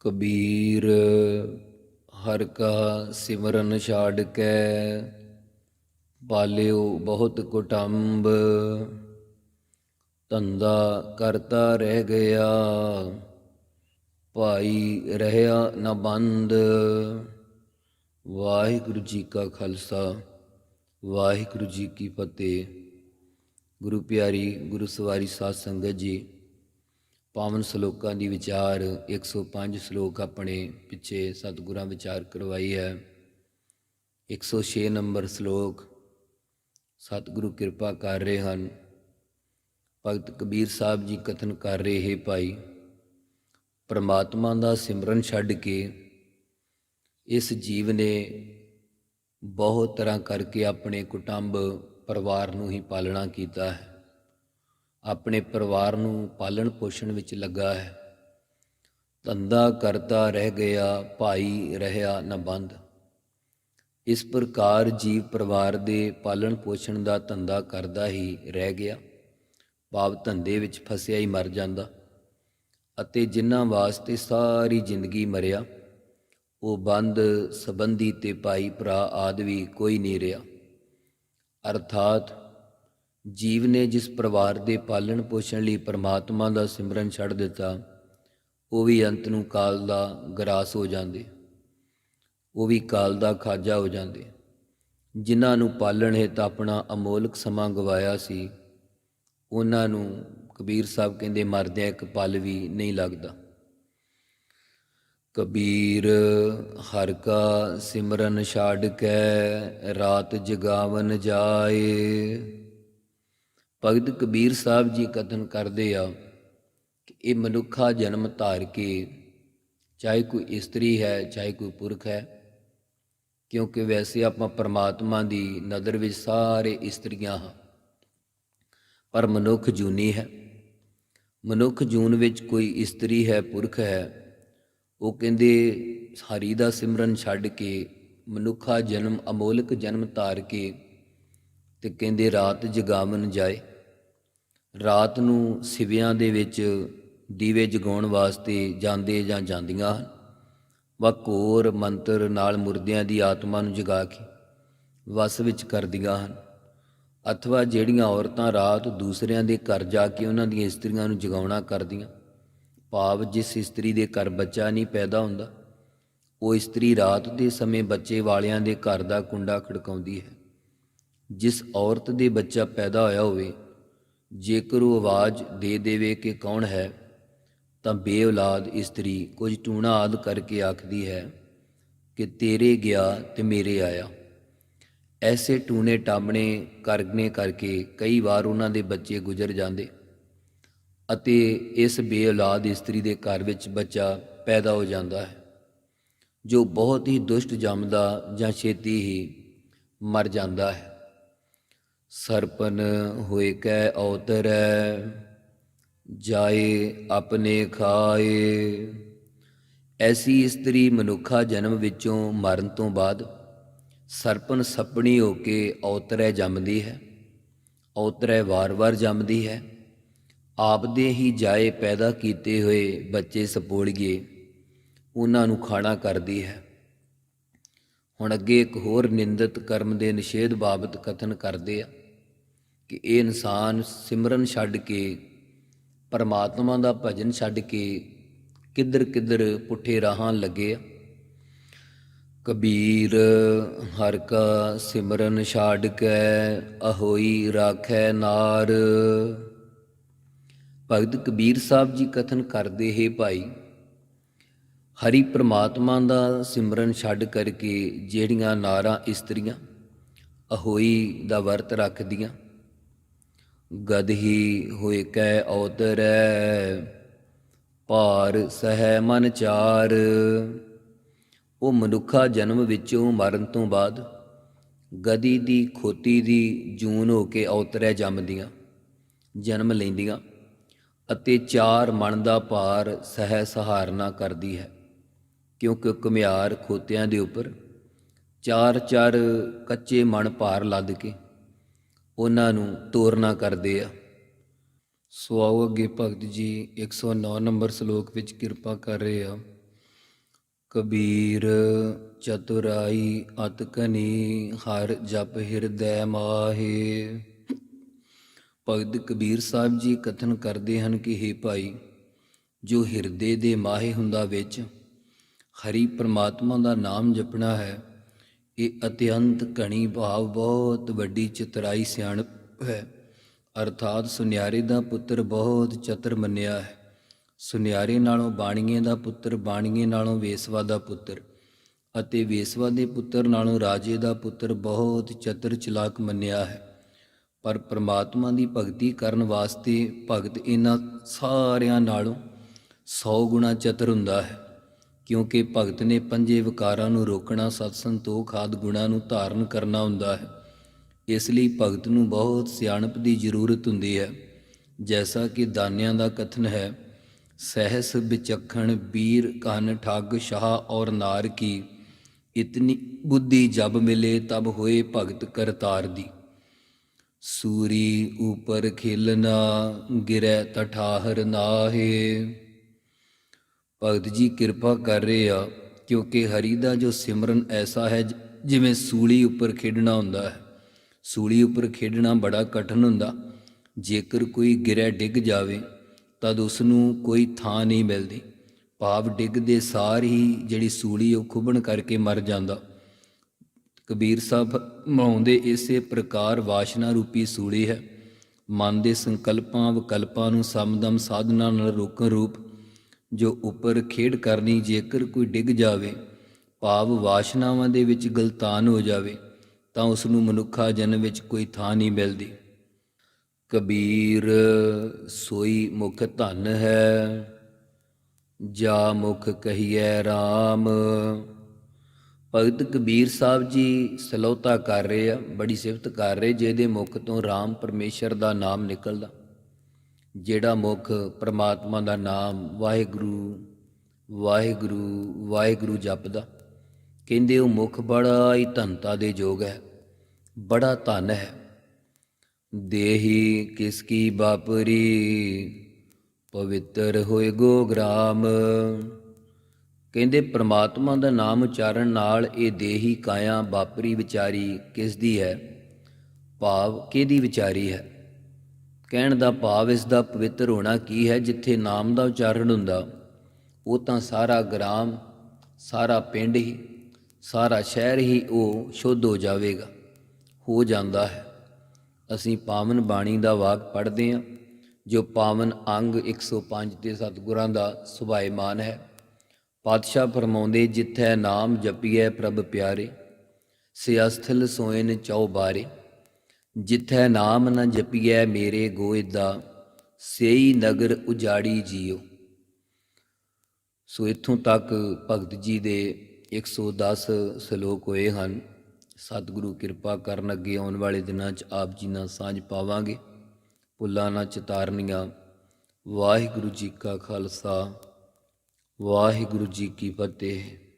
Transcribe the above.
ਕਬੀਰ, ਹਰ ਕਾ ਸਿਮਰਨ ਛਾੜ ਕੇ ਪਾਲਿਓ ਬਹੁਤ ਕੁਟੰਬ। ਧੰਦਾ ਕਰਤਾ ਰਹਿ ਗਿਆ, ਭਾਈ ਰਹਿਆ ਨਾ ਬੰਦ। ਵਾਹਿਗੁਰੂ ਜੀ ਕਾ ਖਾਲਸਾ, ਵਾਹਿਗੁਰੂ ਜੀ ਕੀ ਫਤਿਹ। ਗੁਰੂ ਪਿਆਰੀ ਗੁਰੂ ਸਵਾਰੀ ਸਾਧ ਸੰਗਤ ਜੀ ਪਾਵਨ ਸ਼ਲੋਕਾਂ ਦੀ ਵਿਚਾਰ 105 ਸ਼ਲੋਕ ਆਪਣੇ ਪਿੱਛੇ ਸਤਿਗੁਰਾਂ ਵਿਚਾਰ ਕਰਵਾਈ ਹੈ। 106 ਨੰਬਰ ਸ਼ਲੋਕ, ਸਤਿਗੁਰੂ ਕਿਰਪਾ ਕਰ ਰਹੇ ਹਨ। ਭਗਤ ਕਬੀਰ ਸਾਹਿਬ ਜੀ ਕਥਨ ਕਰ ਰਹੇ, ਹੈ ਭਾਈ, ਪਰਮਾਤਮਾ ਦਾ ਸਿਮਰਨ ਛੱਡ ਕੇ ਇਸ ਜੀਵ ਨੇ ਬਹੁਤ ਤਰ੍ਹਾਂ ਕਰਕੇ ਆਪਣੇ ਕੁਟੰਬ ਪਰਿਵਾਰ ਨੂੰ ਹੀ ਪਾਲਣਾ ਕੀਤਾ ਹੈ। ਆਪਣੇ ਪਰਿਵਾਰ ਨੂੰ ਪਾਲਣ ਪੋਸ਼ਣ ਵਿੱਚ ਲੱਗਾ ਹੈ। ਧੰਦਾ ਕਰਤਾ ਰਹਿ ਗਿਆ, ਭਾਈ ਰਹਿਆ ਨਾ ਬੰਦ। ਇਸ ਪ੍ਰਕਾਰ ਜੀਵ ਪਰਿਵਾਰ ਦੇ ਪਾਲਣ ਪੋਸ਼ਣ ਦਾ ਧੰਦਾ ਕਰਦਾ ਹੀ ਰਹਿ ਗਿਆ। ਭਾਵ ਧੰਦੇ ਵਿੱਚ ਫਸਿਆ ਹੀ ਮਰ ਜਾਂਦਾ। ਅਤੇ ਜਿਨ੍ਹਾਂ ਵਾਸਤੇ ਸਾਰੀ ਜ਼ਿੰਦਗੀ ਮਰਿਆ, ਉਹ ਬੰਦ, ਸੰਬੰਧੀ ਤੇ ਭਾਈ ਭਰਾ ਆਦਿ ਵੀ ਕੋਈ ਨਹੀਂ ਰਿਹਾ। ਅਰਥਾਤ ਜੀਵ ਨੇ ਜਿਸ ਪਰਿਵਾਰ ਦੇ ਪਾਲਣ ਪੋਸ਼ਣ ਲਈ ਪਰਮਾਤਮਾ ਦਾ ਸਿਮਰਨ ਛੱਡ ਦਿੱਤਾ, ਉਹ ਵੀ ਅੰਤ ਨੂੰ ਕਾਲ ਦਾ ਗਰਾਸ ਹੋ ਜਾਂਦੇ। ਉਹ ਵੀ ਕਾਲ ਦਾ ਖਾਜਾ ਹੋ ਜਾਂਦੇ। ਜਿਨ੍ਹਾਂ ਨੂੰ ਪਾਲਣ ਹੈ ਆਪਣਾ ਅਮੋਲਕ ਸਮਾਂ ਗਵਾਇਆ ਸੀ, ਉਹਨਾਂ ਨੂੰ ਕਬੀਰ ਸਾਹਿਬ ਕਹਿੰਦੇ ਮਰਦਿਆਂ ਇੱਕ ਪਲ ਵੀ ਨਹੀਂ ਲੱਗਦਾ। ਕਬੀਰ, ਹਰ ਕਾ ਸਿਮਰਨ ਛਾੜ ਕੇ ਰਾਤ ਜਗਾਵਨ ਜਾਏ। ਭਗਤ ਕਬੀਰ ਸਾਹਿਬ ਜੀ ਕਥਨ ਕਰਦੇ ਆ ਕਿ ਇਹ ਮਨੁੱਖਾ ਜਨਮ ਧਾਰ ਕੇ ਚਾਹੇ ਕੋਈ ਇਸਤਰੀ ਹੈ, ਚਾਹੇ ਕੋਈ ਪੁਰਖ ਹੈ, ਕਿਉਂਕਿ ਵੈਸੇ ਆਪਾਂ ਪਰਮਾਤਮਾ ਦੀ ਨਜ਼ਰ ਵਿੱਚ ਸਾਰੇ ਇਸਤਰੀਆਂ ਹਾਂ। ਪਰ ਮਨੁੱਖ ਜੂਨੀ ਹੈ। ਮਨੁੱਖ ਜੂਨ ਵਿੱਚ ਕੋਈ ਇਸਤਰੀ ਹੈ, ਪੁਰਖ ਹੈ, ਉਹ ਕਹਿੰਦੇ ਹਰੀ ਦਾ ਸਿਮਰਨ ਛੱਡ ਕੇ ਮਨੁੱਖਾ ਜਨਮ, ਅਮੋਲਕ ਜਨਮ ਧਾਰ ਕੇ ਤੇ ਕਹਿੰਦੇ ਰਾਤ ਜਗਾਵਨ ਜਾਏ। ਰਾਤ ਨੂੰ ਸਿਵਿਆਂ ਦੇ ਵਿੱਚ ਦੀਵੇ ਜਗਾਉਣ ਵਾਸਤੇ ਜਾਂਦੇ ਜਾਂ ਜਾਂਦੀਆਂ ਹਨ। ਵਾ ਮੰਤਰ ਨਾਲ ਮੁਰਦਿਆਂ ਦੀ ਆਤਮਾ ਨੂੰ ਜਗਾ ਕੇ ਵਸ ਵਿੱਚ ਕਰਦੀਆਂ ਹਨ। ਅਥਵਾ ਜਿਹੜੀਆਂ ਔਰਤਾਂ ਰਾਤ ਦੂਸਰਿਆਂ ਦੇ ਘਰ ਜਾ ਕੇ ਉਹਨਾਂ ਦੀਆਂ ਇਸਤਰੀਆਂ ਨੂੰ ਜਗਾਉਣਾ ਕਰਦੀਆਂ, ਭਾਵ ਜਿਸ ਇਸਤਰੀ ਦੇ ਘਰ ਬੱਚਾ ਨਹੀਂ ਪੈਦਾ ਹੁੰਦਾ, ਉਹ ਇਸਤਰੀ ਰਾਤ ਦੇ ਸਮੇਂ ਬੱਚੇ ਵਾਲਿਆਂ ਦੇ ਘਰ ਦਾ ਕੁੰਡਾ ਖੜਕਾਉਂਦੀ ਹੈ। ਜਿਸ ਔਰਤ ਦੇ ਬੱਚਾ ਪੈਦਾ ਹੋਇਆ ਹੋਵੇ ਜੇਕਰ ਉਹ ਆਵਾਜ਼ ਦੇ ਦੇਵੇ ਕਿ ਕੌਣ ਹੈ, ਤਾਂ ਬੇਔਲਾਦ ਇਸਤਰੀ ਕੁਝ ਟੂਣਾ ਆਦ ਕਰਕੇ ਆਖਦੀ ਹੈ ਕਿ ਤੇਰੇ ਗਿਆ ਤੇ ਮੇਰੇ ਆਇਆ। ਐਸੇ ਟੂਨੇ ਟਾਮਣੇ ਕਰਨੇ ਕਰਕੇ ਕਈ ਵਾਰ ਉਹਨਾਂ ਦੇ ਬੱਚੇ ਗੁਜ਼ਰ ਜਾਂਦੇ ਅਤੇ ਇਸ ਬੇਔਲਾਦ ਇਸਤਰੀ ਦੇ ਘਰ ਵਿੱਚ ਬੱਚਾ ਪੈਦਾ ਹੋ ਜਾਂਦਾ ਹੈ, ਜੋ ਬਹੁਤ ਹੀ ਦੁਸ਼ਟ ਜੰਮਦਾ ਜਾਂ ਛੇਤੀ ਹੀ ਮਰ ਜਾਂਦਾ ਹੈ। ਸਰਪਨ ਹੋਏ ਕੈ ਔਤਰੈ, ਜਾਏ ਆਪਣੇ ਖਾਏ। ਐਸੀ ਇਸਤਰੀ ਮਨੁੱਖਾ ਜਨਮ ਵਿੱਚੋਂ ਮਰਨ ਤੋਂ ਬਾਅਦ ਸਰਪਨ ਸੱਪਣੀ ਹੋ ਕੇ ਔਤਰੈ ਜੰਮਦੀ ਹੈ, ਔਤਰੈ ਵਾਰ-ਵਾਰ ਜੰਮਦੀ ਹੈ। ਆਪਦੇ ਹੀ ਜਾਏ ਪੈਦਾ ਕੀਤੇ ਹੋਏ ਬੱਚੇ ਸਪੋਲੀਏ, ਉਹਨਾਂ ਨੂੰ ਖਾਣਾ ਕਰਦੀ ਹੈ। ਹੁਣ ਅੱਗੇ ਇੱਕ ਹੋਰ ਨਿੰਦਿਤ ਕਰਮ ਦੇ ਨਿਸ਼ੇਧ ਬਾਬਤ ਕਥਨ ਕਰਦੇ ਆ। ਕਿ ਇਹ ਇਨਸਾਨ ਸਿਮਰਨ ਛੱਡ ਕੇ, ਪਰਮਾਤਮਾ ਦਾ ਭਜਨ ਛੱਡ ਕੇ ਕਿੱਧਰ ਕਿੱਧਰ ਪੁੱਠੇ ਰਾਹਾਂ ਲੱਗੇ ਆ? ਕਬੀਰ, ਹਰ ਕਾ ਸਿਮਰਨ ਛਾੜ ਕੇ ਅਹੋਈ ਰਾਖੈ ਨਾਰ। ਭਗਤ ਕਬੀਰ ਸਾਹਿਬ ਜੀ ਕਥਨ ਕਰਦੇ ਹੈ ਭਾਈ, ਹਰੀ ਪ੍ਰਮਾਤਮਾ ਦਾ ਸਿਮਰਨ ਛੱਡ ਕਰਕੇ ਜਿਹੜੀਆਂ ਨਾਰਾਂ ਇਸਤਰੀਆਂ, ਅਹੋਈ ਦਾ ਵਰਤ ਰੱਖਦੀਆਂ ਗਦਹੀ ਹੋਏ ਕੈ ਔਤਰੈ, ਭਾਰ ਸਹਿ ਮਨ ਚਾਰ। ਉਹ ਮਨੁੱਖਾ ਜਨਮ ਵਿੱਚੋਂ ਮਰਨ ਤੋਂ ਬਾਅਦ ਗਦੀ ਦੀ ਖੋਤੀ ਦੀ ਜੂਨ ਹੋ ਕੇ ਔਤਰੈ ਜੰਮਦੀਆਂ, ਜਨਮ ਲੈਂਦੀਆਂ ਅਤੇ ਚਾਰ ਮਨ ਦਾ ਭਾਰ ਸਹਿ ਸਹਾਰਨਾ ਕਰਦੀ ਹੈ। ਕਿਉਂਕਿ ਕੁਮਿਆਰ ਖੋਤਿਆਂ ਦੇ ਉੱਪਰ ਚਾਰ ਚਾਰ ਕੱਚੇ ਮਣ ਭਾਰ ਲੱਦ ਕੇ ਉਹਨਾਂ ਨੂੰ ਤੋਰਨਾ ਕਰਦੇ ਆ। ਸੋ ਆਓ ਅੱਗੇ ਭਗਤ ਜੀ 109 ਨੰਬਰ ਸ਼ਲੋਕ ਵਿੱਚ ਕਿਰਪਾ ਕਰ ਰਹੇ ਆ। ਕਬੀਰ ਚਤੁਰਾਈ ਅਤ ਕਨੀ, ਹਰ ਜਪ ਹਿਰਦੈ ਮਾਹੇ। ਭਗਤ ਕਬੀਰ ਸਾਹਿਬ ਜੀ ਕਥਨ ਕਰਦੇ ਹਨ ਕਿ हे ਭਾਈ, ਜੋ ਹਿਰਦੇ ਦੇ ਮਾਹੇ ਹੁੰਦਾ ਵਿੱਚ, ਹਰੀ ਪਰਮਾਤਮਾ ਦਾ ਨਾਮ ਜਪਣਾ ਹੈ ਇਹ ਅਤਿਅੰਤ ਘਣੀ ਭਾਵ ਬਹੁਤ ਵੱਡੀ ਚਤਰਾਈ ਸਿਆਣਪ ਹੈ। ਅਰਥਾਤ ਸੁਨਿਆਰੇ ਦਾ ਪੁੱਤਰ ਬਹੁਤ ਚਤਰ ਮੰਨਿਆ ਹੈ। ਸੁਨਿਆਰੇ ਨਾਲੋਂ ਬਾਣੀਏ ਦਾ ਪੁੱਤਰ ਬਾਣੀਏ ਨਾਲੋਂ ਵੇਸਵਾ ਦਾ ਪੁੱਤਰ ਅਤੇ ਵੇਸਵਾ ਦੇ ਪੁੱਤਰ ਨਾਲੋਂ ਰਾਜੇ ਦਾ ਪੁੱਤਰ ਬਹੁਤ ਚਤਰ ਚਲਾਕ ਮੰਨਿਆ ਹੈ। ਪਰ ਪ੍ਰਮਾਤਮਾ ਦੀ ਭਗਤੀ ਕਰਨ ਵਾਸਤੇ ਭਗਤ ਇਹਨਾਂ ਸਾਰਿਆਂ ਨਾਲੋਂ 100 ਗੁਣਾ ਚਤਰ ਹੁੰਦਾ ਹੈ। ਕਿਉਂਕਿ ਭਗਤ ਨੇ ਪੰਜੇ ਵਿਕਾਰਾਂ ਨੂੰ ਰੋਕਣਾ ਸਤ ਸੰਤੋਖ ਆਦ ਗੁਣਾਂ ਨੂੰ ਧਾਰਨ ਕਰਨਾ ਹੁੰਦਾ ਹੈ। ਇਸ ਲਈ ਭਗਤ ਨੂੰ ਬਹੁਤ ਸਿਆਣਪ ਦੀ ਜ਼ਰੂਰਤ ਹੁੰਦੀ ਹੈ। ਜੈਸਾ ਕਿ ਦਾਨਿਆਂ ਦਾ ਕਥਨ ਹੈ, ਸਹਿਸ ਵਿਚਖਣ ਵੀਰ ਕਨ ਠੱਗ ਸ਼ਾਹ ਔਰ ਨਾਰ ਕੀ। ਇਤਨੀ ਬੁੱਧੀ ਜਬ ਮਿਲੇ ਤਬ ਹੋਏ ਭਗਤ ਕਰਤਾਰ ਦੀ। ਸੂਰੀ ਉਪਰ ਖੇਲਣਾ ਗਿਰੈ ਤਠਾਹਰ ਨਾਹੇ। ਭਗਤ ਜੀ ਕਿਰਪਾ ਕਰ ਰਹੇ ਆ, ਕਿਉਂਕਿ ਹਰੀ ਦਾ ਜੋ ਸਿਮਰਨ ਐਸਾ ਹੈ ਜਿਵੇਂ ਸੂਲੀ ਉੱਪਰ ਖੇਡਣਾ ਹੁੰਦਾ ਹੈ। ਸੂਲੀ ਉੱਪਰ ਖੇਡਣਾ ਬੜਾ ਕਠਿਨ ਹੁੰਦਾ। ਜੇਕਰ ਕੋਈ ਗਿਰੈ ਡਿੱਗ ਜਾਵੇ, ਤਦ ਉਸ ਨੂੰ ਕੋਈ ਥਾਂ ਨਹੀਂ ਮਿਲਦੀ। ਭਾਵ ਡਿੱਗਦੇ ਸਾਰ ਹੀ ਜਿਹੜੀ ਸੂਲੀ ਉਹ ਖੁੱਬਣ ਕਰਕੇ ਮਰ ਜਾਂਦਾ। ਕਬੀਰ ਸਾਹਿਬ ਮਾਉਂਦੇ ਇਸੇ ਪ੍ਰਕਾਰ ਵਾਸ਼ਨਾ ਰੂਪੀ ਸੂਲੀ ਹੈ। ਮਨ ਦੇ ਸੰਕਲਪਾਂ ਵਿਕਲਪਾਂ ਨੂੰ ਸਮਦਮ ਸਾਧਨਾ ਨਾਲ ਰੋਕਣ ਰੂਪ ਜੋ ਉੱਪਰ ਖੇਡ ਕਰਨੀ ਜੇਕਰ ਕੋਈ ਡਿੱਗ ਜਾਵੇ, ਭਾਵ ਵਾਸ਼ਨਾਵਾਂ ਦੇ ਵਿੱਚ ਗਲਤਾਨ ਹੋ ਜਾਵੇ, ਤਾਂ ਉਸ ਨੂੰ ਮਨੁੱਖਾ ਜਨਮ ਵਿੱਚ ਕੋਈ ਥਾਂ ਨਹੀਂ ਮਿਲਦੀ। ਕਬੀਰ, ਸੋਈ ਮੁਖ ਧਨ ਹੈ, ਜਾ ਮੁਖ ਕਹੀਐ RAM ਭਗਤ ਕਬੀਰ ਸਾਹਿਬ ਜੀ ਸਲੋਤਾ ਕਰ ਰਹੇ ਆ, ਬੜੀ ਸਿਫਤ ਕਰ ਰਹੇ, ਜਿਹਦੇ ਮੁਖ ਤੋਂ RAM ਪਰਮੇਸ਼ਰ ਦਾ ਨਾਮ ਨਿਕਲਦਾ। ਜਿਹੜਾ ਮੁਖ ਪ੍ਰਮਾਤਮਾ ਦਾ ਨਾਮ ਵਾਹਿਗੁਰੂ ਵਾਹਿਗੁਰੂ ਵਾਹਿਗੁਰੂ ਜਪਦਾ, ਕਹਿੰਦੇ ਉਹ ਮੁਖ ਬੜਾ ਹੀ ਧਨਤਾ ਦੇ ਯੋਗ ਹੈ, ਬੜਾ ਧਨ ਹੈ। ਦੇਹੀ ਕਿਸ ਕੀ ਬਾਪਰੀ ਪਵਿੱਤਰ ਹੋਏ ਗੋਗ੍ਰਾਮ। ਕਹਿੰਦੇ ਪ੍ਰਮਾਤਮਾ ਦਾ ਨਾਮ ਉਚਾਰਨ ਨਾਲ ਇਹ ਦੇਹੀ ਕਾਇਆ ਬਾਪਰੀ ਵਿਚਾਰੀ ਕਿਸ ਦੀ ਹੈ? ਭਾਵ ਕਿਹਦੀ ਵਿਚਾਰੀ ਹੈ? ਕਹਿਣ ਦਾ ਭਾਵ ਇਸ ਦਾ ਪਵਿੱਤਰ ਹੋਣਾ ਕੀ ਹੈ, ਜਿੱਥੇ ਨਾਮ ਦਾ ਉਚਾਰਨ ਹੁੰਦਾ, ਉਹ ਤਾਂ ਸਾਰਾ ਗ੍ਰਾਮ, ਸਾਰਾ ਪਿੰਡ ਹੀ, ਸਾਰਾ ਸ਼ਹਿਰ ਹੀ ਉਹ ਸ਼ੁੱਧ ਹੋ ਜਾਵੇਗਾ, ਹੋ ਜਾਂਦਾ ਹੈ। ਅਸੀਂ ਪਾਵਨ ਬਾਣੀ ਦਾ ਵਾਕ ਪੜ੍ਹਦੇ ਹਾਂ, ਜੋ ਪਾਵਨ ਅੰਗ 105 ਤੇ ਸਤਿਗੁਰਾਂ ਦਾ ਸੁਭਾਏਮਾਨ ਹੈ। ਪਾਤਸ਼ਾਹ ਫਰਮਾਉਂਦੇ, ਜਿੱਥੈ ਨਾਮ ਜਪੀਐ ਪ੍ਰਭ ਪਿਆਰੇ, ਸਿਆਸਥਲ ਸੋਇਨ ਚਉ ਬਾਰੇ। ਜਿੱਥੈ ਨਾਮ ਨ ਜਪੀਐ ਮੇਰੇ ਗੋਇਦਾ ਸੇਈ ਨਗਰ ਉਜਾੜੀ ਜੀਓ। ਸੋ ਇੱਥੋਂ ਤੱਕ ਭਗਤ ਜੀ ਦੇ 110 ਸ਼ਲੋਕ ਹੋਏ ਹਨ। ਸਤਿਗੁਰੂ ਕਿਰਪਾ ਕਰਨ ਅੱਗੇ ਆਉਣ ਵਾਲੇ ਦਿਨਾਂ 'ਚ ਆਪ ਜੀ ਨਾਲ ਸਾਂਝ ਪਾਵਾਂਗੇ। ਭੁੱਲਾਂ ਨਾ ਚਤਾਰਨੀਆਂ। ਵਾਹਿਗੁਰੂ ਜੀ ਕਾ ਖਾਲਸਾ। ਵਾਹਿਗੁਰੂ ਜੀ ਕੀ ਫਤਿਹ।